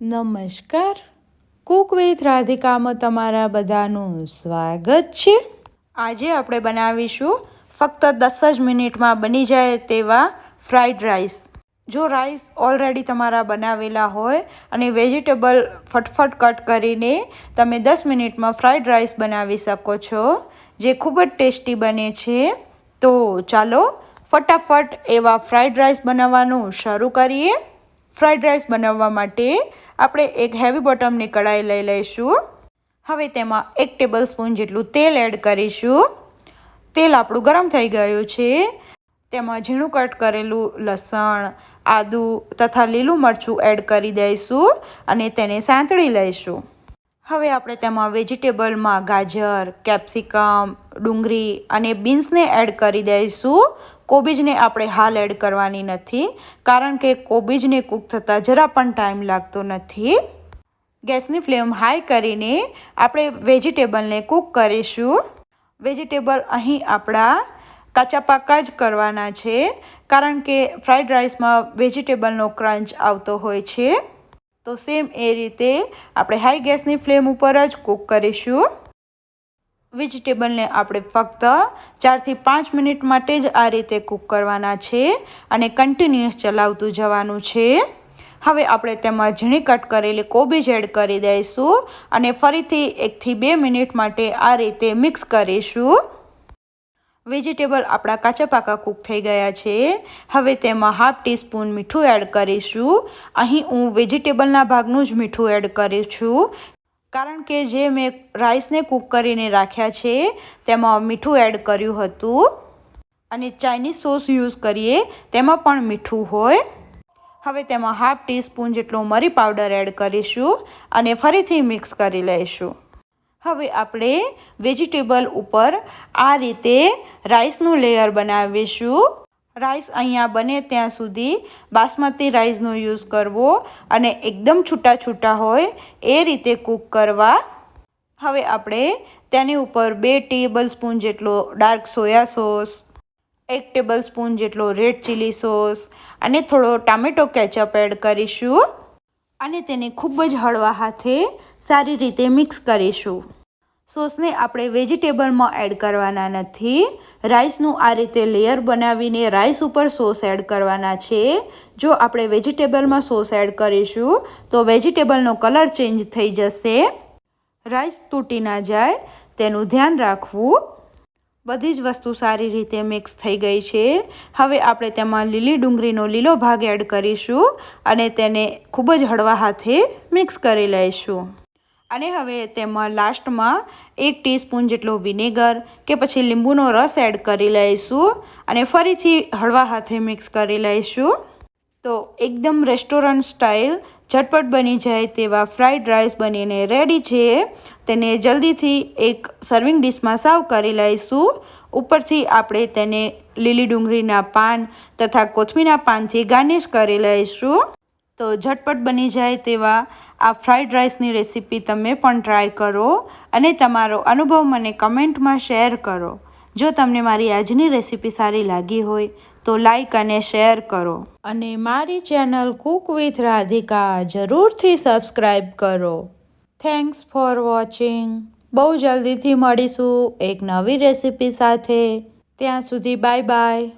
નમસ્કાર. Cook with રાધિકામાં તમારા બધાનું સ્વાગત છે. આજે આપણે બનાવીશું ફક્ત દસ જ મિનિટમાં બની જાય તેવા ફ્રાઈડ રાઈસ. જો રાઈસ ઓલરેડી તમારા બનાવેલા હોય અને વેજીટેબલ ફટફટ કટ કરીને તમે દસ મિનિટમાં ફ્રાઈડ રાઈસ બનાવી શકો છો, જે ખૂબ જ ટેસ્ટી બને છે, તો ચાલો ફટાફટ એવા ફ્રાઈડ રાઈસ બનાવવાનું શરૂ કરીએ. ફ્રાઈડ રાઈસ બનાવવા માટે આપણે એક હેવી બોટમની કઢાઈ લઈ લઈશું. હવે તેમાં એક ટેબલ સ્પૂન જેટલું તેલ એડ કરીશું. તેલ આપણું ગરમ થઈ ગયું છે. તેમાં ઝીણું કટ કરેલું લસણ, આદું તથા લીલું મરચું એડ કરી દઈશું અને તેને સાંતળી લઈશું. હવે આપણે તેમાં વેજીટેબલમાં ગાજર, કેપ્સિકમ, ડુંગળી અને બીન્સને એડ કરી દઈશું. કોબીજને આપણે હાલ એડ કરવાની નથી, કારણ કે કોબીજને કૂક થતાં જરા પણ ટાઈમ લાગતો નથી. ગેસની ફ્લેમ હાઈ કરીને આપણે વેજીટેબલને કૂક કરીશું. વેજીટેબલ અહીં આપણા કાચા પાકા જ કરવાના છે, કારણ કે ફ્રાઈડ રાઈસમાં વેજીટેબલનો ક્રંચ આવતો હોય છે. તો સેમ એ રીતે આપણે હાઈ ગેસની ફ્લેમ ઉપર જ કૂક કરીશું. વેજીટેબલને આપણે ફક્ત ચારથી પાંચ મિનિટ માટે જ આ રીતે કૂક કરવાના છે અને કન્ટિન્યુઅસ ચલાવતું જવાનું છે. હવે આપણે તેમાં ઝીણી કટ કરેલી કોબીજ એડ કરી દઈશું અને ફરીથી એકથી બે મિનિટ માટે આ રીતે મિક્સ કરીશું. વેજીટેબલ આપણા કાચા પાકા કૂક થઈ ગયા છે. હવે તેમાં હાફ ટીસ્પૂન મીઠું એડ કરીશું. અહીં હું વેજીટેબલના ભાગનું જ મીઠું એડ કરીશ છું. કારણ કે જે મેં રાઈસને કૂક કરીને રાખ્યા છે, તેમાં મીઠું એડ કર્યું હતું. અને ચાઇનીઝ સોસ યુઝ કરીએ, તેમાં પણ મીઠું હોય. હવે તેમાં હાફ ટીસ્પૂન જેટલો મરી પાવડર એડ કરીશું અને ફરીથી મિક્સ કરી લઈશું. હવે આપણે વેજીટેબલ ઉપર આ રીતે રાઈસનું લેયર બનાવીશું. રાઈસ અહીંયા બને ત્યાં સુધી બાસમતી રાઈસનો યુઝ કરવો અને એકદમ છૂટા છૂટા હોય એ રીતે કૂક કરવા. હવે આપણે તેની ઉપર બે ટેબલ સ્પૂન જેટલો ડાર્ક સોયા સોસ એક ટેબલ સ્પૂન જેટલો રેડ ચીલી સોસ અને થોડો ટામેટો કેચઅપ એડ કરીશું. અને તેને ખૂબ જ હળવા હાથે સારી રીતે મિક્સ કરીશું. સોસને આપણે વેજીટેબલમાં એડ કરવાના નથી. રાઈસનું આ રીતે લેયર બનાવીને રાઈસ ઉપર સોસ એડ કરવાના છે. જો આપણે વેજીટેબલમાં સોસ એડ કરીશું, તો વેજીટેબલનો કલર ચેન્જ થઈ જશે. રાઈસ તૂટી ના જાય, તેનું ધ્યાન રાખવું. બધી જ વસ્તુ સારી રીતે મિક્સ થઈ ગઈ છે. હવે આપણે તેમાં લીલી ડુંગળીનો લીલો ભાગ એડ કરીશું અને તેને ખૂબ જ હળવા હાથે મિક્સ કરી લઈશું. અને હવે તેમાં લાસ્ટમાં એક ટીસ્પૂન જેટલો વિનેગર કે પછી લીંબુનો રસ એડ કરી લઈશું અને ફરીથી હળવા હાથે મિક્સ કરી લઈશું. તો એકદમ રેસ્ટોરન્ટ સ્ટાઇલ ઝટપટ બની જાય તેવા ફ્રાઈડ રાઈસ બનીને રેડી છે. તેને જલ્દીથી એક સર્વિંગ ડિશમાં સાવ કરી લઈશું. ઉપરથી આપણે તેને લીલી ડુંગળીના પાન તથા કોથમીના પાનથી ગાર્નિશ કરી લઈશું. તો ઝટપટ બની જાય તેવા આ ફ્રાઈડ રાઈસની રેસીપી તમે પણ ટ્રાય કરો અને તમારો અનુભવ મને કમેન્ટમાં શેર કરો. જો તમને મારી આજની રેસીપી સારી લાગી હોય, તો લાઈક અને શેર કરો. અને મારી ચેનલ કુક વિથ રાધિકા જરૂરથી સબસ્ક્રાઈબ કરો. Thanks for watching. બહુ જલ્દીથી મળીશું એક નવી રેસીપી સાથે. ત્યાં સુધી બાય બાય.